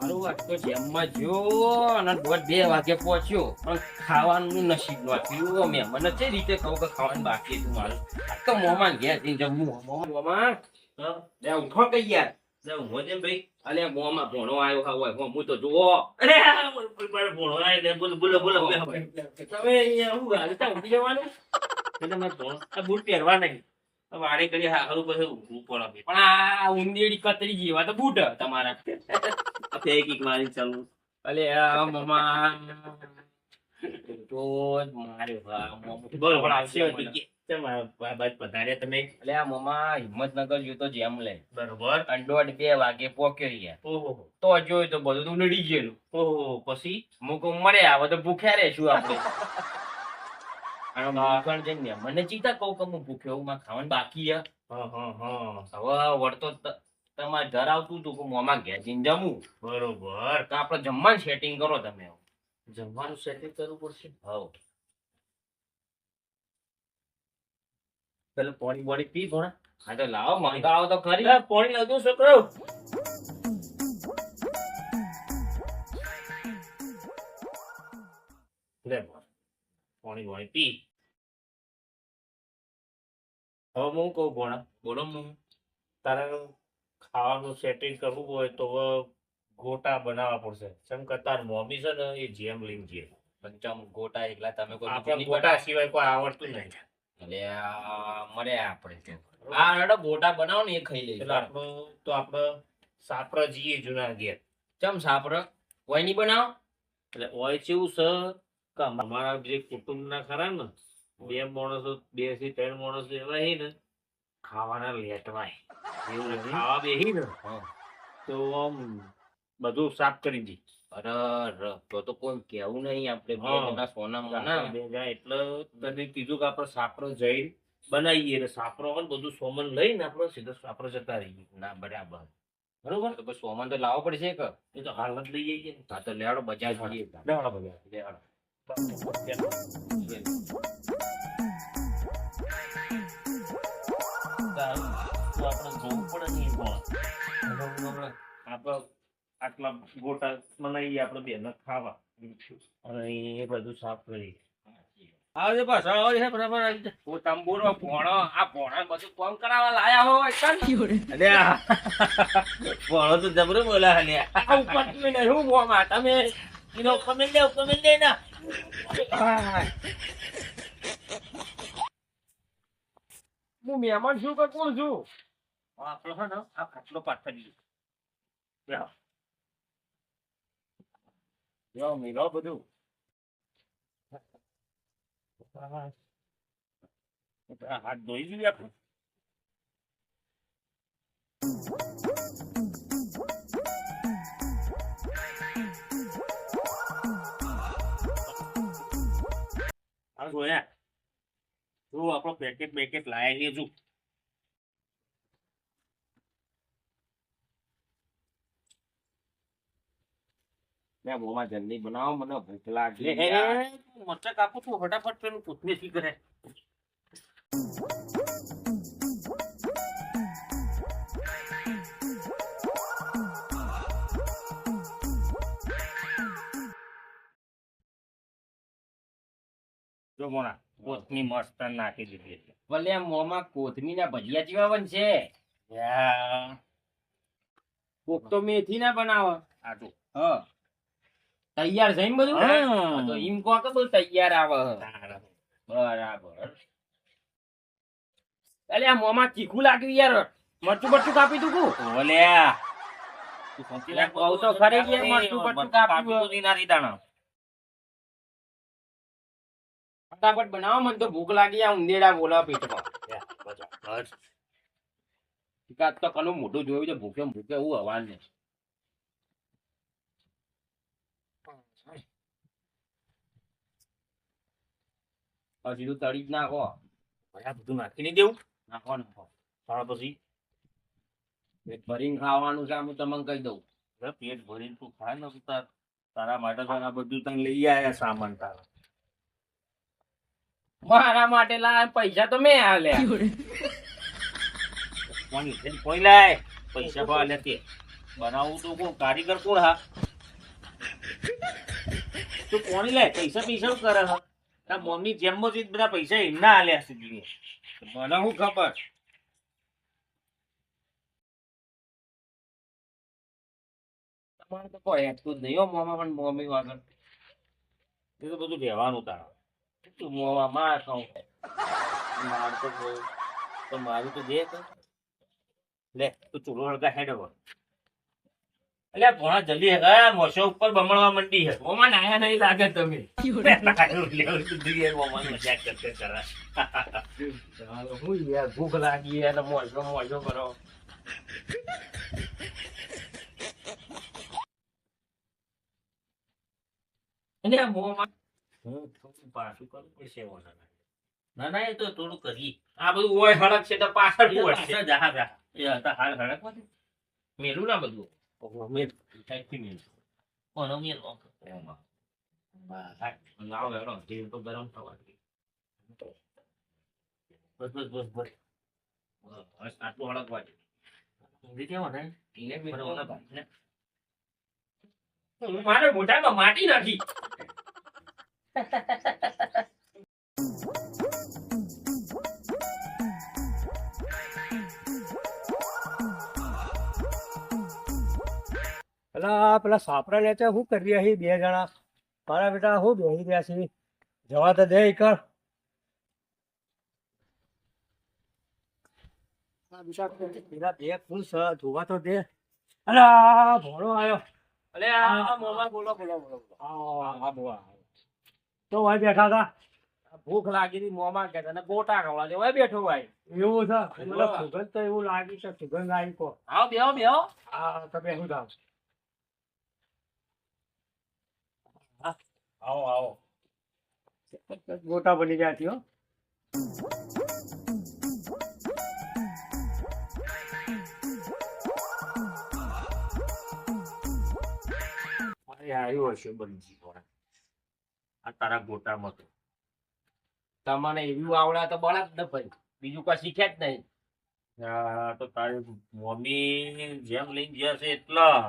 વાત તો જેમમાં જો અને દોઢ બે વાગે પહોંચ્યો પણ ખાવાનું નસીબ નો થયું મેં મને જે રીતે કહું કે ખાવાનું બાકી હતું મારું. તો મોમાં ઘેર જઈને જમવું મોમાં લે ઉઠો કઈ યાર? લે ઊંઘો જેમ ભાઈ. અલે મોમાં ભોણો આવ્યો હા હોય હું તો જુઓ. અરે ભોણો બોલ, બોલ, બોલ, બોલ. તમે અહીંયા શું હાલતા ઊંઘી જવાનું? એટલે મેં ભોણો બૂટ પહેરવા નહીં. વારે કરી હારું પછી ઊંઘવું પડે પણ આ ઉંદેડી કતરી જેવા તો બૂટ તમારા. આ એક મારી ચાલુ અલે મમા તો મારે આવશે પધાર્યા તમે? આ મમા હિંમતનગર જો તો જેમ લે. બરોબર. અને દોઢ બે વાગે પોક્યો ગયા ઓહો. તો જોયું તો બધું નડી ગયેલું. ઓહો પછી? મુકો મરે આવે તો ભૂખ્યા રહેશું આપણે. મુકણ જઈને મને ચિંતા કહું કે હું ભૂખ્યો હું મારે ખાવાનું બાકી હા હા હા. હવે વળતો તમારે ઘર આવતું હતું કે મોમાં ઘેર જઈને જમવું બરોબર. તો આપણે જમવાનું સેટિંગ કરો તમે જમવાનું સેટિંગ કરવું પડશે? હવ પેલું પાણી બોણી પી ભણા હા તો લાવો મંગાવો તો ખરી. પોણી પાણી લાવજો છોકરો લે. પાણી પી. હવે હું કહું ભણા બોલો હું. તારે ખાવાનું સેટિંગ કરવું હોય તો ગોટા બનાવવા પડશે. જેમ કે તાર મમ્મી છે ને એ જેમ લીમ જે. પંચમ ગોટા એકલા તમે કોઈ આપણે ગોટા સિવાય કોઈ આવડતું નહીં. એટલે આ મળે આપણે. હા હેડો ગોટા બનાવો ને એ ખાઈ એટલે આપણો તો આપણે સાપરા જઈએ જૂના ઘેર ચમ સાપર? ઓય નહીં બનાવો? એટલે ઓય ચેવું છે કે અમારા જે કુટુંબના ખરા ને બે માણસો બેથી ત્રણ માણસો એવા હી ને ખાવાના લેટવાય. એવું ખાવા બેહી ને તો આમ બધું સાફ કરી દી. અરે તો તો કોઈ કેવું નહીં આપણે સોના મોના બે એટલે તને કીધું કે આપણે સાપરો જઈ બનાવીએ ને સાપરો ને બધું સોમન લઈને આપણે સીધો સાપરો જતા રહીએ. ના બરાબર. બરોબર? તો સોમન તો લાવવો પડશે કે એ તો હાલ જ લઈ જઈએ ને. હા તો લેવાડો બજાર લેવાડા બધા લેવાડો. પણ. આટલા ગોટા બનાવીએ આપણે બેને ખાવા અને એ બધું સાફ કરી આવજે બસ આવજે. હે બરાબર આવી. ઓ તંબુરો ભોણો આ ભોણા બધું કોમ કરાવવા લાયા હોય ચાલ અરે આ તો જબરો બોલા હલ્યા આ ઉપર તમે શું મોમાં તમે એનો કમેન્ટ દે કમેન્ટ દે ના. હું મહેમાન છું કે કોણ છું? આપણો હે ને, આ પાથરી દીધો યો મિલો બધું. હાથ ધોઈ દીધી આપણે. આ જોયા જો આપણો પેકેટ બેકેટ લાયા છે જો લે મોમાં જલ્દી બનાવો મને ભૂખ લાગી લે કાપું તું ફટાફટ પેલું પૂછને શી કરે. જો મોના કોથમી મસ્ત નાખી દીધી એટલે ભલે મોમાં કોથમી ના ભજીયા જેવા બનશે. કોક તો મેથી ના બનાવો. આટલું હ. તૈયાર છે એમ બધું? તો એમ કો કે બધું તૈયાર આવે. બરાબર. અલે આ મોમાં ચીખું લાગ્યું યાર. મરચું બરચું કાપી તું. કુ એટલે તો ખરે કે મરચું બરચું કાપ્યું કાપી નારી દાણા ફટાફટ બનાવો મને તો ભૂખ લાગી આ ઉંદેડા બોલા પેટમાં. આજ તો કનું મોઢું જોયું છે ભૂખે ભૂખે એવું હવાન ને તું તળી જ નાખો. બધું નાખી નહીં દેવું? નાખો નાખો તારા પછી? પેટ ભરીને ખાવાનું છે હું તમને કહી દઉં. પેટ ભરીને તું ખાય ને તાર- માટે આ બધું તને લઈ આયા સામાન તારા. મારા માટે લા પૈસા તો મેં આલ્યા કોની કોઈ લાય? પૈસા ભાવ લેતી બનાવું બનાવવું તો કોણ? કારીગર કોણ હા? તું કોની લે? પૈસા પૈસા કરે હા? તાર મમ્મી જેમ જ બધા પૈસા એમના છે જોઈએ મને શું ખબર. તમારે તો કોઈ હેતું જ નહીં હો મોમાં પણ મમ્મી વાગર એ તો બધું રહેવાનું તારા. તું મોવા માર ખાઉં. માર તો તો મારું તો દે તો લે, તું ચૂલો હળગા હેડ હવે. એટલે ભણા જલ્દી હેગા મોસો ઉપર બમણવા મંડી હે. ઓમાં નાયા નહીં લાગે તમે મજાક કરતે કરા હું યાર ભૂખ લાગી અને મોજો મોજો કરો અને મોંમાં હું થોડું પાછું કરવું પડશે ઓના ના ના એ તો થોડું કરી આ બધું ઓય હળક છે તો પાછળ પડશે જહા જા જા. એ હતા હાલ હડક મેલું ના બધું? મેલ. ટાઈપથી મેલ. કોનો મેલ? ઓમાં લાવો તેલ તો ગરમ થવા દે. બસ બસ બસ બસ. બસ આટલું હળકવા દે. ઊંધી કેવો ને? એને બી મારે મોઢામાં માટી નાખી. પેલા પેલા સાપરા છે શું કરી રહ્યા બે જણા? મારા બેટા શું બેસી રહ્યા છે? જવા તો દે કર પેલા બે ફૂલ જોવા તો દે. અલા ભોળો આવ્યો અલે આ મોમાં બોલો બોલો બોલો. આ તો ભાઈ બેઠા હતા? ભૂખ લાગી હતી મોમાં કે તને ગોટા ખવડા દે ઓય બેઠો ભાઈ. એવું છે? મને સુગંધ તો એવું લાગી છે સુગંધ આવી કો આવો બેહો બેહો. હા તમે શું થાવ આવો આવો. ગોટા બની ગયા થયો હો. આવ્યું હશે બનજી આ તારા ગોટામાં તો. તમને એવું આવડા તો બળા જ ન ભાઈ. બીજું કોઈ શીખ્યા જ નહીં. આ તો તારી મમ્મી જેમ લઈને ગયા છે એટલા.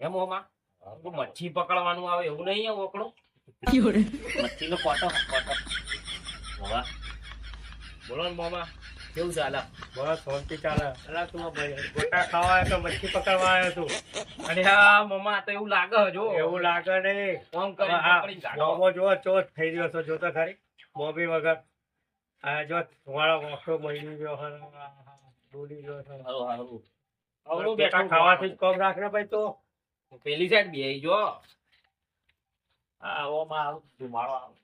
હે મોમાં મચ્છી પકડવાનું આવે એવું નહીં ઓકડો મચ્છીનો કોટો પોટો હોવા બોલો ને મોમાં. કેવું ચાલે બસ શાંતિ ચાલે. અલા તું ગોટા ખાવા આવ્યો તો મચ્છી પકડવા આવ્યો તું. અને હા મમ્મા તો એવું લાગે જો એવું લાગે ને ફોન કરી મોમો જો ચોથ થઈ ગયો છો જોતો ખરી? મોબી વગર. આ જો તમારો ઓખો મળી ગયો. ડૂલી ગયો હારું હારું. અવળું ગોટા ખાવાથી જ કોમ રાખ ને ભાઈ તો. પેલી સાઈડ બેહી જો આ ઓમાં આવું ધુમાડો આવે.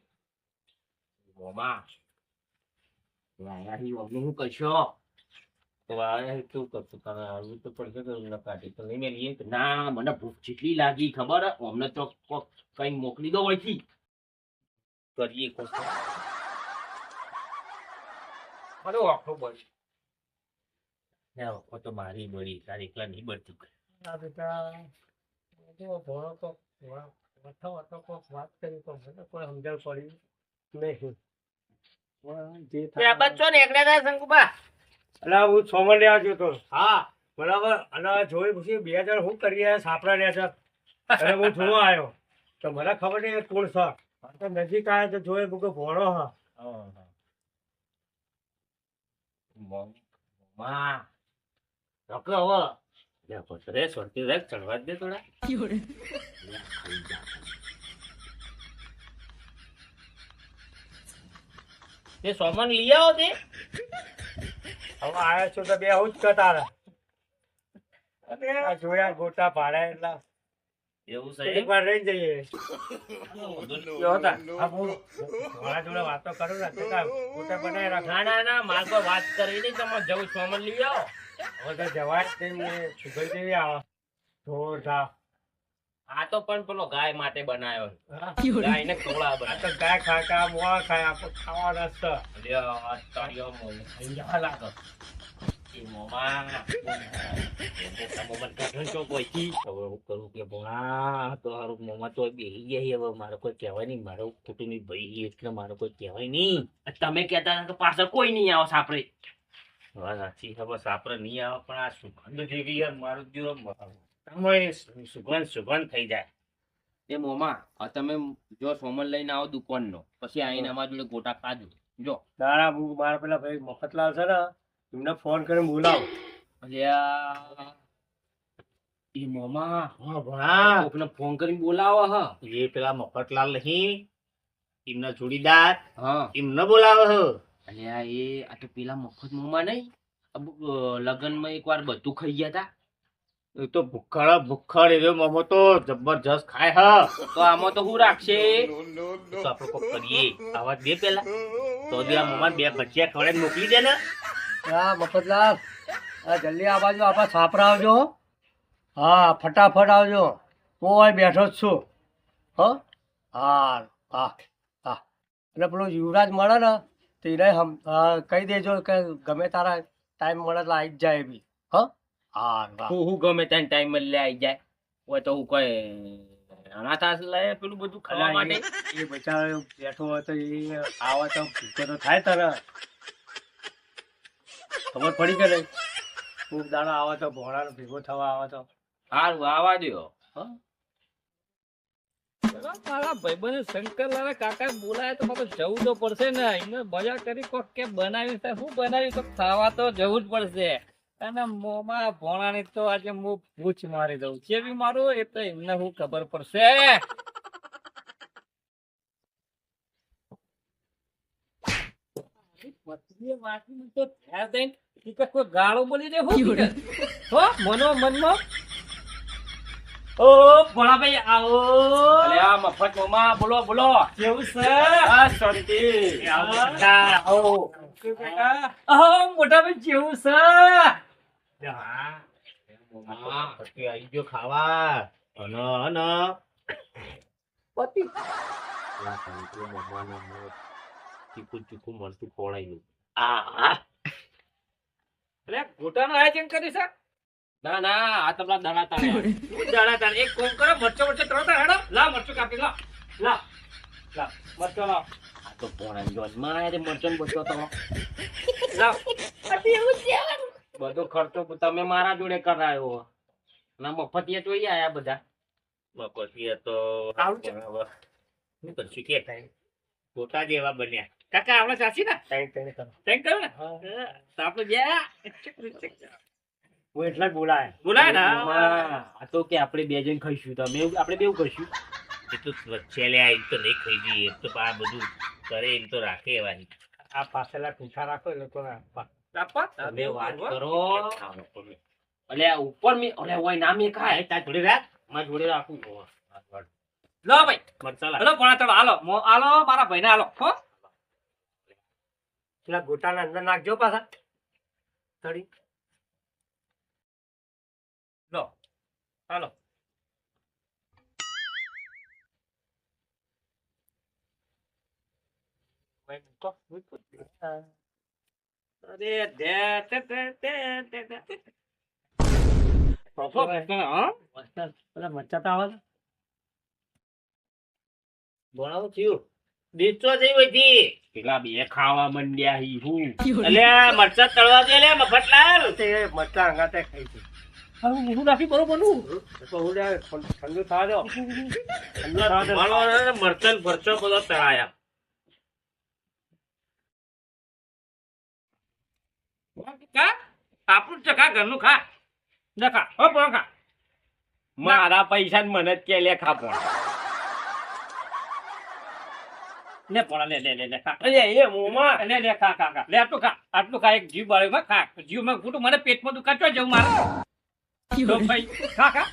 મોમાં લાયાની વગર હું કરશો? ન કાઢી તો ના, મને ભૂખ જેટલી લાગી, ખબર? અમને તો કઈ મોકલી દો અહીંથી કરીએ કોક. અરે ના તો મારી બળી. તારી એકલા નહીં બળતી આ બેટા કોક વાત કરી તો મને કોઈ સમજણ પડી. નહીં બચ્ચો ને એકડે થાય શંકુબા અલા હું સોમર લેવા ગયો તો. હા. બરાબર. અને જોઈ પછી બે હજાર શું રહ્યા સાપડા રહ્યા છે. અને હું જોવા આવ્યો તો મને ખબર નહીં કોણ છે. તો નજીક આવ્યો તો જોયે મૂકે ભોળો હા. માં. રોકો હવે. લે બસ રે સોરતી રે ચડવા જ દે થોડા. તે સોમન લઈ આવો તે. હવે આવ્યા છું તો બે હું જ કરતા આ જોયા ગોટા ભાડા એટલા. એવું છે એક વાર રહી જઈએ. મારા જોડે વાતો કરું ને તો કાં ગોટા બનાવી રાખ. ના ના ના માર કોઈ વાત કરી નહીં તમે જવું સોમન લઈ આવો. હવે તો જવા જ નહીં સુગર જેવી આવે. જોરદાર. આ તો પણ પેલો ગાય માટે બનાવ્યો ગાય ને ખવડા આ બનાવ્યો તો ગાય ખા ખા મોળા ખાય આપણે ખાવાના છે. લ્યો, આ તળિયો મોય. અહીંયા લાગે. તમે કેતા હતા પાછળ કોઈ નહીં આવો સાપરે. સાપરે નહીં આવે પણ આ સુગંધ જેવી યાર મારું જીવ તમે સુગંધ સુગંધ થઈ જાય. એ મોમાં આ તમે જો સોમન લઈને આવો દુકાનનો પછી આઈને અમારા જોડે ગોટા ખાજો. જો. હું મારા પેલા ભાઈ મફતલાલ છે ને એમને ફોન કરીને બોલાવો. અલ્યા એ મોમા. હા ભણા. કોકને ફોન કરીને બોલાવો હ. એ પેલા મફતલાલ નહીં એમના જોડીદાર હા. એમને બોલાવે હ. અલ્યા એ આ તો પેલા મફત મોમા નહીં. લગ્નમાં એકવાર બધું ખાઈ ગયા તા. એ તો ભૂખાડા ભૂખાડ એવો મામો તો જબરજસ્ત ખાય હા. તો આમાં તો શું રાખશે? તો આપણે કોક કરીએ. આવા દે પેલા. તો દે આ મોમાં બે ભજીયા ખવડાવીને મોકલી દે ને. હા મફતલાલ. હા જલ્દી આ બાજુ આપણા છાપરા આવજો. હા ફટાફટ આવજો. હું અહીં બેઠો જ છું. હો? હા હા હા. અને પેલો યુવરાજ મળે ને તો એને હા, કહી દેજો કે ગમે તારા ટાઈમ મળે તો આવી જ જાય બી હો? હા હા ગમે ત્યાં ટાઈમ લે આવી જાય. હોય તો હું કોઈ અનાથ આશ્રય પેલું બધું ખાવા માટે. એ બચારો બેઠો હોય તો એ આવે તો ભૂખો તો થાય તરત. ખબર પડી કે નહીં? ખૂબ દાડો આવે તો ભોળાનો ભેગો થવા આવે તો. સારું આવા દો મારા ભાઈબંધ શંકરલાલા કાકા બોલાય તો મારે જવું તો પડશે ને. એમને મજા કરી કોક કે બનાવી છે. શું બનાવ્યું? તો ખાવા તો જવું જ પડશે. અને મોમાં ભોણાની તો આજે હું પૂછ મારી દઉં. બી મારું? એ તો એમને હું ખબર પડશે. ગાળો બોલી દે હું? ઈ કે? હો મનો મનમાં ઓ ભોળાભાઈ આવો. અલ્યા મફત મોમાં બોલો બોલો. કેવું છે? આ શાંતિ. આવો. આવો આહો, મોટા ભાઈ કેવું છે? હા આવી ગયો ખાવા અન અન પતિ મોં ચીકું ચીકું આ આ એટલે આયોજન કર્યું છે ના ના આ તમને દાણા તાણે દાડા તાણ એક કોમ કરો મરચો મરચો તરત હેડો લા મરચો કાપી લા લા લા મરચો લાવ. આ તો પોણા જોનમાં આયા મરચો બચો તો લાવ બધો ખર્ચો તમે મારા જોડે કરાયો. ના મફતિયા જોઈ આયા બધા. પછી તો શું કે થાય? ગોટા જેવા બન્યા. કાકા આપણે ચાસી ના? થેન્ક થેન્ક ટેન્ક કરો. ને? હા. હા, તો આપણે બે હું એટલા જ બોલાય. બોલાય ને? આ તો કે આપણે બે જણ ખાઈશું. તમે આપણે બેવું કરશું? એ તો વચ્ચે લે એમ તો નહીં ખાઈ જઈએ. એમ તો આ બધું કરે એમ તો રાખે એવાની. આ પાસેલા ટૂંકા રાખો એ લોકોને આપવા આપા તમે વાત કરો. અલે ઉપર મે અલે ઓય ના મે ખાય તાર જોડે રાખ. મારા જોડે રાખું. લો ભાઈ. મરચા લાગ. હેલો પોણા તળો હાલો. હાલો મારા ભાઈને હાલો. હો. પેલા ગોટાના અંદર નાખજો પાછા. તળી. લો હાલો. તે તે તે તે ખાવા મંડ્યા હી હું. અલ્યા મરચા તળવા દે લે મફતલાલ તે મરચા અંગાતે ખાઈ છે. ઊંધું નાખી બરોબરનું. તો હું લે ઠંડુ થવા દો. મરચા ભરચો બધો તળાયા. કા? આપણું જ ઘરનું ખા. જા ખા. હો પણ ખા. મારા પૈસા મને જ કે લે ખાપો લે પોણા લે લે લે લે ખા. એ મોમાં. લે લે ખા ખા ખા. લે આટલું ખા. આટલું ખા. એક જીવ બાળ્યો ખા. જીવમાં ફૂટું મને પેટમાં દુખા ચો જવું મારે. તો ભાઈ ખા ખા.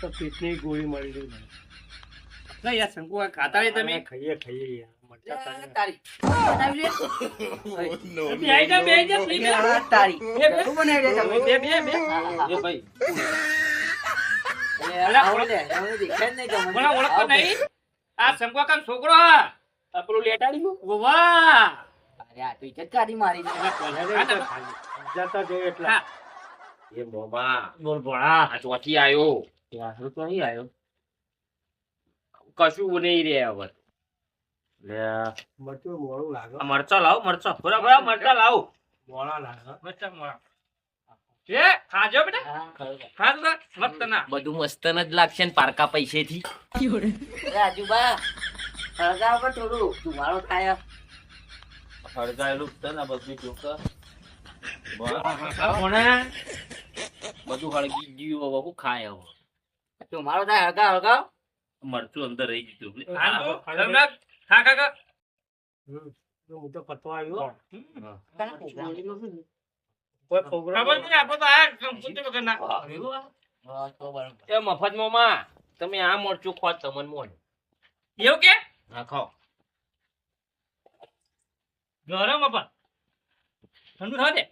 તો પેટની ગોળી મળી ગઈ મને. ના યાર શંકુ ખાતા નહીં તમે? ખાઈએ ખાઈએ યાર. છોકરો પેલું લેટાડી નું અરે આ તો ઇજ્જત કાઢી મારી જતા જો એટલા. એ મોમાં બોલ ભોળા આ ચોથી આયો. ત્યાં તો અહીં આવ્યો કશું નહીં રે હવે. મરચું મોડું લાગે. મરચા લાવ મરચા. બરાબર બરાબર મરચા લાવ. મોડા લાગે. મસ્ત મોળા. એ ખાજો બેટા. હા, ખરું. ખા તો ખા. મસ્ત ના. બધું મસ્ત જ લાગશે ને પારકા પૈસે થી આજુબા હળગાવ પર થોડું ધુમાડો થાય હળગાયેલું છે ને બધું જોક બધું હળગી ગયું હવે ખાય હવે. મારો થાય હળગા હળગાવ. મરચું અંદર રહી ગયું ખા હમ. હું તો પતવા આવ્યો. કોઈ ખબર નહીં આપણે તો આ સંપૂર્ણ વગર ના. હા, તો બરાબર. એ મફત મોમાં તમે આ મોરચું ખો તમને મોન એવું કે? હા ખાઓ ગરમ પણ ઠંડુ થવા દે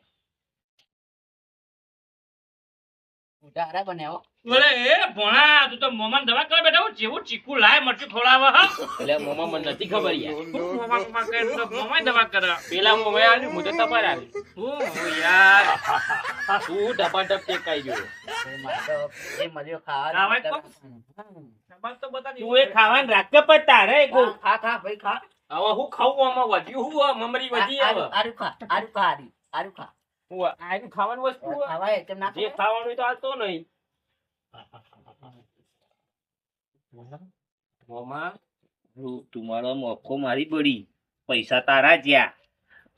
ઉધારા બનાવો બોલે એ ભણા તું તો મોમાં દવા કરવા બેઠા હું જેવું ચીકુ લાય મરચું ખવડાવે હા? એટલે મોમાં મને નથી ખબર યાર. હું મોમાં મોમાં કરે તો મોમાંય દવા કરે પેલા મોમાં આવ્યું હું તમારે હું હું યાર. તું ડબા ડબ ગયો. એ મારે એ મજો. ખાવાય તો? એ ખાવાનું રાખ કે પછી તારે ખા, ખા ખા ભાઈ ખા. હવે હું ખાવું આમાં વધ્યું હું મમરી વધી આ- હવે આરું- ખા આરુ ખા આરું. ખા. હું આનું ખાવાનું વસ્તુ. ખાવાય તેમ ના જે ખાવાનું તો હાલતો નહીં. મોમાં તું મારો મોકો મારી પડી. પૈસા તારા જ્યા.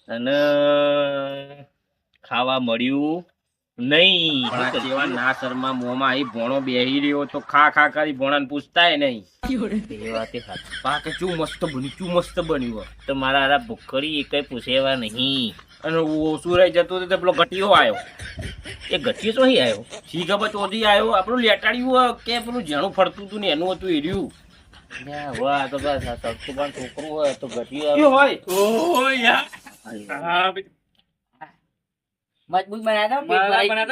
અને ખાવા મળ્યું નહીં. જેવા ના શર્મા મોમાં અહીં ભોણો બેહી રહ્યો તો ખા ખા કરી ભોણાને પૂછતાય નહીં. એ વાતે સાચી. પા ચું મસ્ત બન્યું ચું મસ્ત બન્યું તો મારા હારા એ કઈ પૂછેવા નહીં. અને ઓછું જતો હતો પેલો ઘટીયો આવ્યો એ ઘટીયો તો અહીં આવ્યો ઠીક હવે ચોથી આવ્યો આપણું લેટાડ્યું કે પેલું જેનું ફરતું હતું ને એનું હતું એ રહ્યું. તો બસ છોકરું હોય તો હોય. ઓ યાર. મજબૂત બનાવી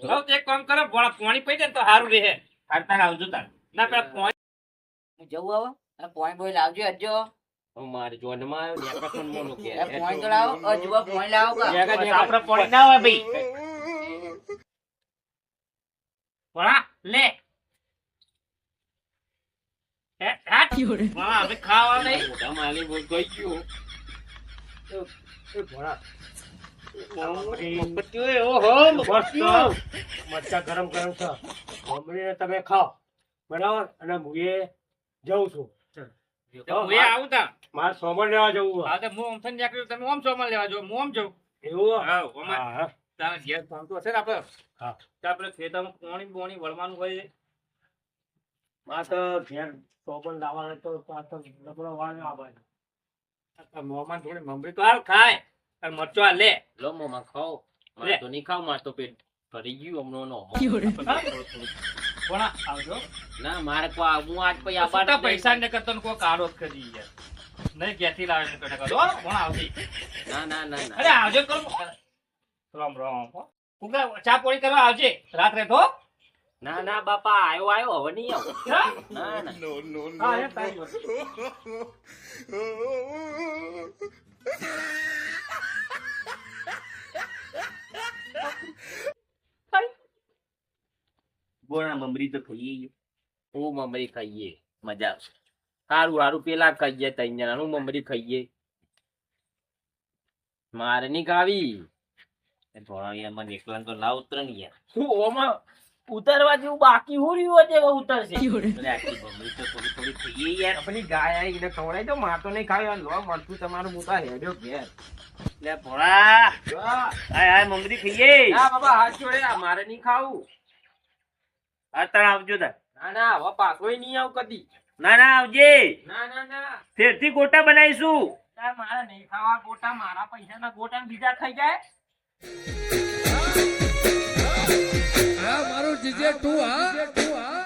તો એક કામ કરો પાણી પી દે તો સારું રહે. તાર આવજો તાર ના પેલા હું જવું હવે? પોઈન્ટ બોય લાવજો હવે મારે જોનમાં આવ્યો ને એકસો ને કે એ પોઈન્ટ લાવો અજુબા પોઈન્ટ લાવો કા નેકા બસ નેકા. ના હોય ભાઈ. ભોળા લે. હે, હાટ. ભોળા, હવે ખાવા નહીં મોઢા માલી બોલ ગઈ ગયું એ ભોળા. મફતિયો એવો હો, મફતિયો. મરચા ગરમ ગરમ છે. તમે ખાઓ. બરાબર? અને હું જઉં છું. એ આવું મારે સોમર લેવા જવું હા તો હું ઓમથન નીકળ્યું તમે ઓમ સોમાં લેવા જો હું ઓમ જાઉં. એવું હા ઓમાં હા, હા. તારા ઘેર ફોન હશે ને આપણે? હા. તો આપણે ખેતરમાં પોણી બોણી વળવાનું હોય મારે તો ઘેર સોમર લાવવાનો તો પાછો લબડો વાળો આવવાનો. આ થોડી મમરી તો હાલ ખાય અને મરચો આ લે. લો મોમાં ખાઓ. મારે તો નહીં ખાવ મારે તો પેટ ભરી ગયું હમણાં નો આવજો. ના મારે કો હું આજ પછી ખોટા પૈસા ને કરતો ને કાળો જ કરી યાર નહીં ક્યાંથી લાવે ને કટા કરો કોણ આવતી ના ના ના ના. અરે આવજો કરો. રામ રામ હો. ચા પોણી કરવા આવજે. રાત્રે તો ના ના બાપા આયો આયો હવે નહીં આવો? ના ના. નો નો વાત. બોણા મમરી તો ખોઈ ઈ. હું મમરી ખાઈએ. મજા આવશે. સારું સારું પેલા ખાઈએ ત્રણ જણાનું મમરી ખાઈએ. મારે નહીં ખાવી. એ ભોળા યાર મને એકલાને તો લાવ ઉતરે ને યાર. શું ઓમાં ઉતારવા જેવું બાકી હું રહ્યું છે હવે ઉતરશે? અરે આટલી મમરી તો થોડી થોડી ખાઈએ યાર. આપણી ગાય આવી ખવડાવી દો માર તો નહીં ખાવી. લો મળતું તમારું મોટા હેડ્યો ઘેર. લે ભોળા. હાય હાય મમરી ખાઈએ. ના બાબા હાથ જોડે મારે નહીં ખાવું. હા તાર આવજો તાર ના ના હવે પાછોય નહીં આવ કદી. ના ના આવજે. ના ના ના. ફેરથી ગોટા બનાવીશું. તાર મારા નહીં ખાવા ગોટા મારા પૈસાના ગોટા ને બીજા ખાઈ જાય. આ મારું જીજે તું હા.